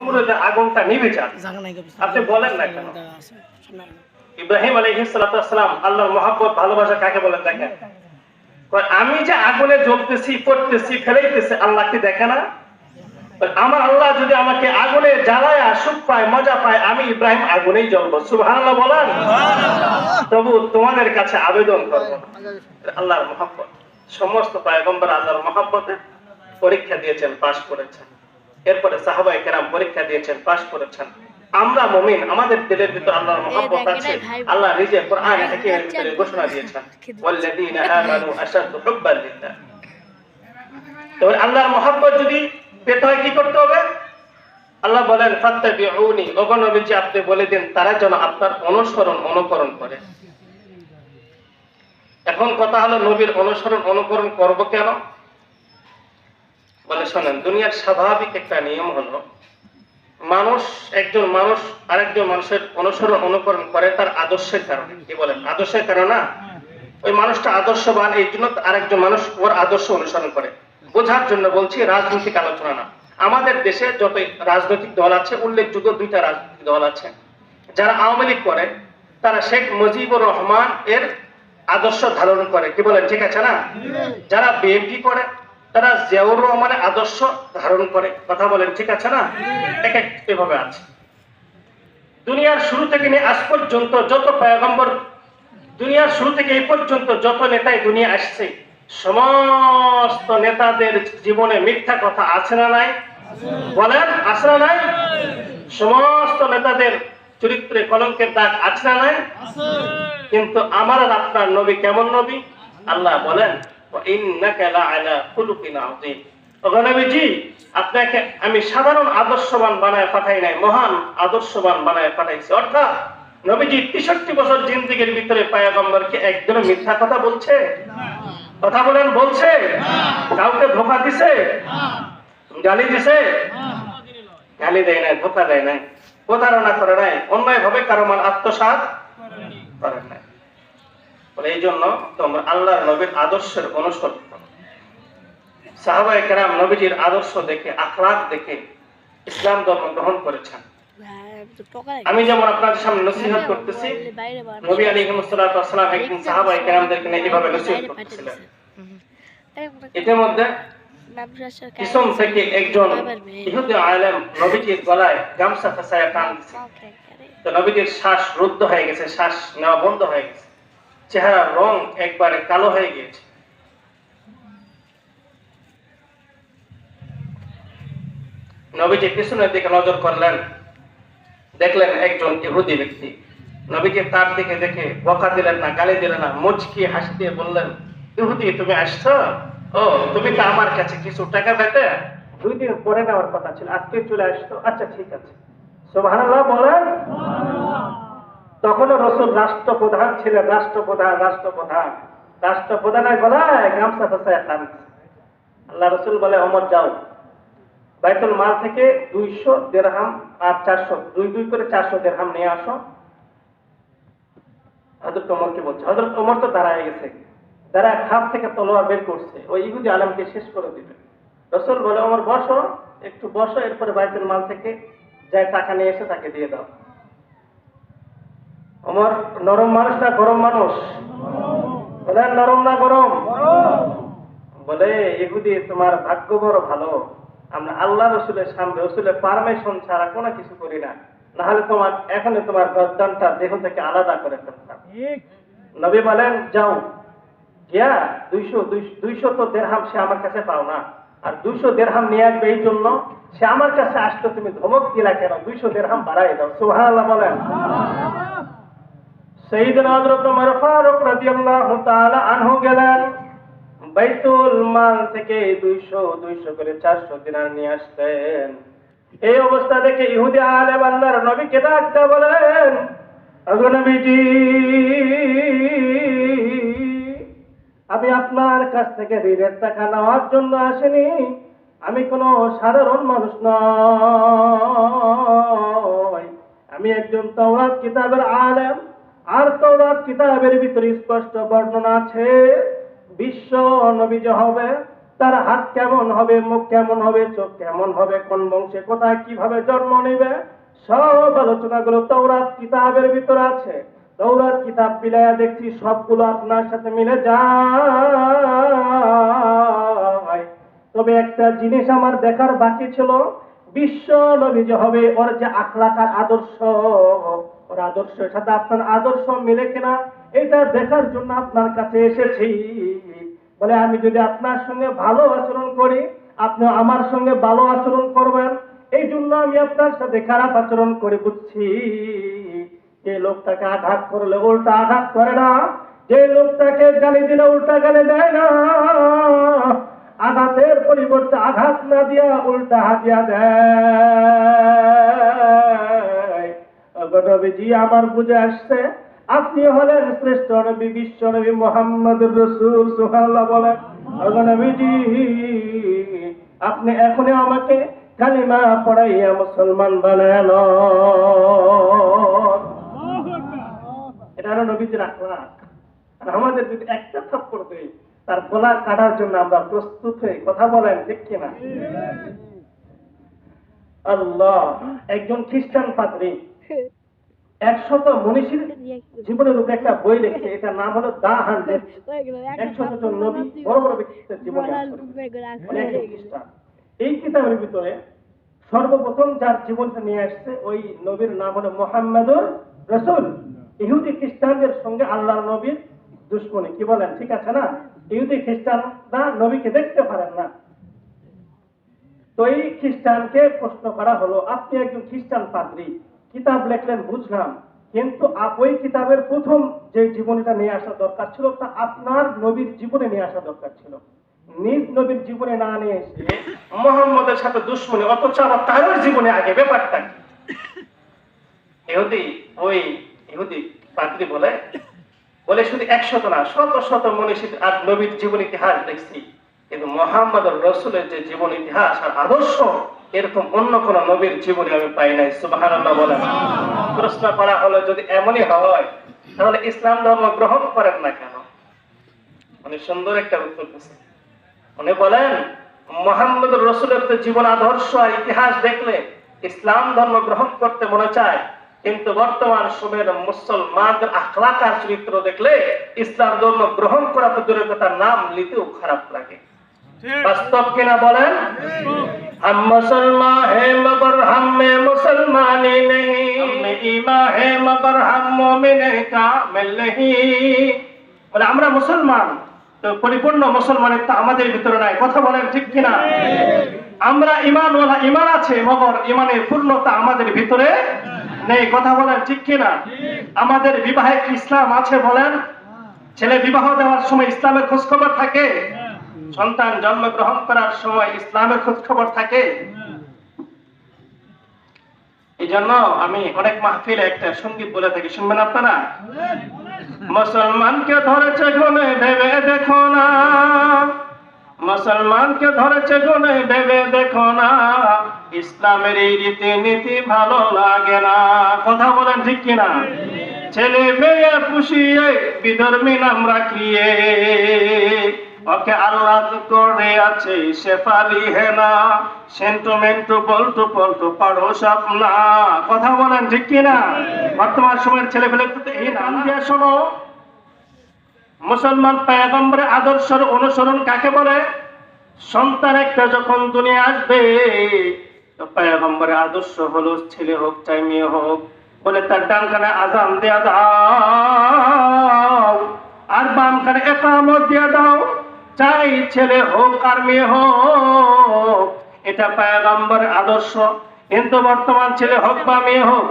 পুরো যে আগুনটা নিভে যান আপনি বলেন না কেন? ইব্রাহিম আলহিসাম আল্লাহর মহাব্বত ভালোবাসা কাকে বলেন দেখেন? আমি যে আগুনে জ্বলতেছি পড়তেছি ফেলাইতেছি আল্লাহ কি দেখে না? আমার আল্লাহ যদি আমাকে আগুনে জ্বালায় সুখ পায় মজা পায় আমি ইব্রাহিম আগুনেই জ্বলবো। সুবহানাল্লাহ বলেন। তবু তোমাদের কাছে আবেদন করব। আল্লাহর মহাব্বত। সমস্ত পায়গম্বর আল্লাহর মহাব্বতে পরীক্ষা দিয়েছেন পাশ করেছেন। এরপরে সাহাবাই কেরাম পরীক্ষা দিয়েছেন পাশ করেছেন। আমরা মুমিন আমাদের দিলের ভিতর আল্লাহর মহব্বত আছে। আল্লাহ নিজে কোরআন হাকিমের ভিতরে ঘোষণা দিয়েছেন ওয়াল্লাযীনা আমানু আশাদ্দু হুব্বান লিল্লাহ। তবে আল্লাহর মহব্বত যদি পেতে হয় কি করতে হবে? আল্লাহ বলেন ফাত্তাবিউনি। ওগো নবীজি আপনি বলে দিন তারা যেন আপনার অনুসরণ অনুকরণ করে। এখন কথা হলো নবীর অনুসরণ অনুকরণ করব কেন? বলে, শোনেন, দুনিয়ার স্বাভাবিক একটা নিয়ম হলো, মানুষ একজন মানুষ আরেকজন মানুষের অনুসরণ, অনুকরণ করে তার আদর্শের কারণে। কি বলেন? আদর্শের কারণে না? ওই মানুষটা আদর্শবান, এই জন্য আরেকজন মানুষ ওর আদর্শ অনুসরণ করে। বোঝার জন্য বলছি, রাজনৈতিক আলোচনা না। আমাদের দেশে যত রাজনৈতিক দল আছে, উল্লেখযোগ্য দুইটা রাজনৈতিক দল আছে। যারা আওয়ামী লীগ করে, তারা শেখ মুজিবুর রহমান এর আদর্শ ধারণ করে। কি বলেন, ঠিক আছে না? যারা বিএনপি করে তারা জিয়াউর রহমানের আদর্শ ধারণ করে। কথা বলেন ঠিক আছে না? এক এক এভাবে আছে। দুনিয়ার শুরু থেকে নিয়ে আজ পর্যন্ত যত পয়গম্বর দুনিয়ার শুরু থেকে এই পর্যন্ত যত নেতাই দুনিয়া আসছে সমস্ত নেতাদের জীবনে মিথ্যা কথা আছে না নাই? বলেন আছে না নাই? সমস্ত নেতাদের চরিত্রে কলঙ্কের দাগ আছে না নাই? কিন্তু আমার আর আপনার নবী কেমন নবী? আল্লাহ বলেন আপনাকে আমি সাধারণ আদর্শবান বানায় পাঠাই নাই মহান আদর্শবান বানায় পাঠাইছি। অর্থাৎ নবীজি তেষট্টি বছর জিন্দিগির ভিতরে পায়গম্বরকে একদিনও মিথ্যা কথা বলছে? কথা বলেন বলছে? কাউকে ধোকা দিছে? গালি দিছে? গালি দেয় নাই ধোকা দেয় নাই। প্রতারণা করে নাই। অন্যায় ভাবে কারও মান আত্মসাৎ করেন নাই। বলে, এই জন্য তোমরা আল্লাহর নবীর আদর্শের অনুসরণ করো। সাহাবায়ে কেরাম নবীজির আদর্শ দেখে আখলাক দেখে ইসলাম ধর্ম গ্রহণ করেছেন। আমি যেমন আপনাদের সামনে নসিহত করতেছি, নবী আলাইহিস সালাতু একদিন সাহাবায়ে কেরামদেরকে নিয়ে এভাবে নসিহত করতেছিলেন। ইতিমধ্যে পিছন থেকে একজন ইহুদি আলেম নবীজির গলায় গামছা ফেসায় টান দিছে। তো নবীজির শ্বাস রুদ্ধ হয়ে গেছে, শ্বাস নেওয়া বন্ধ হয়ে গেছে। চেহারার রং একবারে কালো হয়ে গিয়েছে। নবীজি পিছনের দিকে নজর করলেন। দেখলেন একজন ইহুদি ব্যক্তি। নবীজি তার দিকে দেখে বকা দিলেন না, গালি দিলেন না, মুচকি হাসি দিয়ে বললেন, ইহুদি, তুমি আসছো? ও, তুমি তো আমার কাছে কিছু টাকা পেতে? দুই দিন পরে নেওয়ার কথা ছিল, আজকে চলে আসতো আচ্ছা ঠিক আছে। সুবহানাল্লাহ বলেন। তখনও রসুল রাষ্ট্রপ্রধান ছিলেন, রাষ্ট্রপ্রধান রাষ্ট্রপ্রধান। রাষ্ট্রপ্রধানের গলায় গামছা ফেসায় টান আল্লাহ রসুল বলে অমর যাও। বাইতুল মাল থেকে দুইশো দেড়হাম আর চারশো, দুই দুই করে চারশো দেড়হাম নিয়ে আসো। হজরত ওমরকে বলছে? হজরত ওমর তো দাঁড়ায় গেছে। দাঁড়ায় খাপ থেকে তলোয়ার বের করছে। ওই ইহুদি আলমকে শেষ করে দিবে। রসুল বলে, ওমর, বসো। একটু বসো, এরপরে বাইতুল মাল থেকে যাই টাকা নিয়ে এসে তাকে দিয়ে দাও। ওমর নরম মানুষ না গরম মানুষ। বলেন নরম না গরম? বলে ইহুদি তোমার ভাগ্য বড় ভালো। আমরা আল্লাহ রসুলের সামনে রসুলের পারমিশন ছাড়া কোনো কিছু করি না। নাহলে তোমার এখনই তোমার গর্দানটা দেহ থেকে আলাদা করে ফেলতাম। নবী বলেন যাও। গিয়া দুইশো দুইশো তো দেড়হাম সে আমার কাছে পাও না। আর দুইশো দেড়হাম নিয়ে আসবে এই জন্য সে আমার কাছে আসতো তুমি ধমক দিলা কেন? দুইশো দেড়হাম বাড়াই দাও। সুবহানাল্লাহ বলেন। আনহু থেকে 200 200 করে 400 দিনার নিয়ে আসতেন। এই অবস্থা দেখে ইহুদি আলেম বলেন আমি আপনার কাছ থেকে ঋণের টাকা নেওয়ার জন্য আসিনি। আমি কোনো সাধারণ মানুষ নয়। আমি একজন তাওরাত কিতাবের আলেম। আর তাওরাত কিতাবের ভিতরে স্পষ্ট বর্ণনা আছে, বিশ্ব নবী যে হবে, তার হাত কেমন হবে, মুখ কেমন হবে, চোখ কেমন হবে, কোন বংশে কোথায় কীভাবে জন্ম নেবে, সব আলোচনাগুলো তৌরাত কিতাবের ভিতরে আছে। তৌরাত কিতাব বিলায়া দেখছি সবগুলো আপনার সাথে মিলে যায়। তবে একটা জিনিস আমার দেখার বাকি ছিল, বিশ্ব নবী যে হবে, ওর যে আখলাকার আদর্শ ওর আদর্শের সাথে আপনার আদর্শ মিলে কিনা, এটা দেখার জন্য আপনার কাছে এসেছি। বলে, আমি যদি আপনার সঙ্গে ভালো আচরণ করি, আপনি আমার সঙ্গে ভালো আচরণ করবেন। এই জন্য আমি আপনার সাথে খারাপ আচরণ করে বুঝছি। যে লোকটাকে আঘাত করলে উল্টা আঘাত করে না, যে লোকটাকে গালি দিলে উল্টা গালি দেয় না, আঘাতের পরিবর্তে আঘাত না দিয়া উল্টা হাতিয়া দেয়। নবীজি বুঝে আসছে। আপনি হলেন শ্রেষ্ঠ নবী বিশ্ব নবী মোহাম্মদ রসুল সুহাল্লাহ বলেন। নবীজি আপনি এখনই আমাকে কালিমা পড়াইয়া মুসলমান বানাল এটা হলো নবীজির আখলাক। আর আমাদের যদি একটা থাপ্পড় দেয় তার গলা কাটার জন্য আমরা প্রস্তুত হয়ে কথা বলেন ঠিক কিনা? আল্লাহ একজন খ্রিস্টান পাদ্রী। একশত মনীষীর জীবনের উপরে একটা বই লিখছে এটার নাম হলো দা হান্ড্রেড। একশত জন নবী বড় বড় ব্যক্তিত্বের জীবনে এই কিতাবের ভিতরে সর্বপ্রথম যার জীবনটা নিয়ে আসছে ওই নবীর নাম হলো মোহাম্মদুর রসুল। ইহুদি খ্রিস্টানদের সঙ্গে আল্লাহর নবীর দুশ্মনী। কি বলেন ঠিক আছে না? ইহুদি খ্রিস্টানরা নবীকে দেখতে পারেন না। তো এই খ্রিস্টানকে প্রশ্ন করা হলো আপনি একজন খ্রিস্টান পাদ্রী। কিতাব লেখলেন, বুঝলাম। কিন্তু ওই কিতাবের প্রথম যে জীবনীটা নিয়ে আসা দরকার ছিল, তা আপনার নবীর জীবনে নিয়ে আসা দরকার ছিল। নিজ নবীর জীবনে না নিয়ে এসে মোহাম্মদের সাথে দুশ্মনী, অথচ আবার তার জীবনে আগে ব্যাপারটা? ইহুদি, ওই ইহুদি পাদ্রী বলে বলে শুধু একশত না, শত শত মনীষী আর নবীর জীবন ইতিহাস দেখছি। কিন্তু মোহাম্মদ রসুলের যে জীবন ইতিহাস আর আদর্শ এরকম অন্য কোন নবীর জীবনে আমি পাই নাই বলেন। প্রশ্ন করা হলো যদি এমনই হয় তাহলে ইসলাম ধর্ম গ্রহণ করেন না কেন? অনেক সুন্দর একটা উত্তর দিচ্ছে উনি বলেন মোহাম্মদ রসুলের তো জীবন আদর্শ আর ইতিহাস দেখলে ইসলাম ধর্ম গ্রহণ করতে মনে চায় কিন্তু বর্তমান সময়ের মুসলমানদের আখলাকার চরিত্র দেখলে ইসলাম ধর্ম গ্রহণ করা তো দূরের কথা নাম নিতেও খারাপ লাগে। বাস্তব কিনা বলেন? ہم مسلمان ہیں مگر ہم میں مسلمانی نہیں ہم میں ایمان ہے مگر ہم مومن کامل نہیں বলে আমরা মুসলমান তো পরিপূর্ণ মুসলমানের তা আমাদের ভিতরে নাই। কথা বলেন ঠিক কিনা? আমরা ইমান ওলা ইমান আছে, মগর ইমানের পূর্ণতা আমাদের ভিতরে নেই। কথা বলেন ঠিক কিনা? আমাদের বিবাহে ইসলাম আছে বলেন? ছেলে বিবাহ দেওয়ার সময় ইসলামের খোঁজখবর থাকে? সন্তান জন্মগ্রহণ করার সময় ইসলামের খোঁজ খবর থাকে। এই জন্য আমি অনেক মাহফিলে একটা সংগীত বলে থাকি। শুনবেন আপনারা? মুসলমানকে ধরেছে গুনে ভেবে দেখো না। মুসলমানকে ধরেছে গুনে ভেবে দেখো না। ইসলামের এই রীতি নীতি ভালো লাগে না। কথা বলেন ঠিক কিনা? ছেলে মেয়ে পুষিয়ে বিধর্মী নাম রাখিয়ে ওকে আল্লাহ করে আছে? শেফালি হেনা সেন্টুমেন্টু বলটু পল্টু পারো না। কথা বলেন, ঠিক কিনা বর্তমান সময়ের ছেলে পেলে এই নাম দিয়ে শোনো। মুসলমান পায়গম্বরের আদর্শের অনুসরণ কাকে বলে? সন্তান একটা যখন দুনিয়া আসবে পায়গম্বরের আদর্শ হলো ছেলে হোক, চাই মেয়ে হোক। বলে তার ডান কানে আজান দেয়া দাও, আর বাম কানে একামত দিয়া দাও। চাই ছেলে হোক আর মেয়ে হোক, এটা পায়গাম্বর আদর্শ। কিন্তু বর্তমান ছেলে হোক বা মেয়ে হোক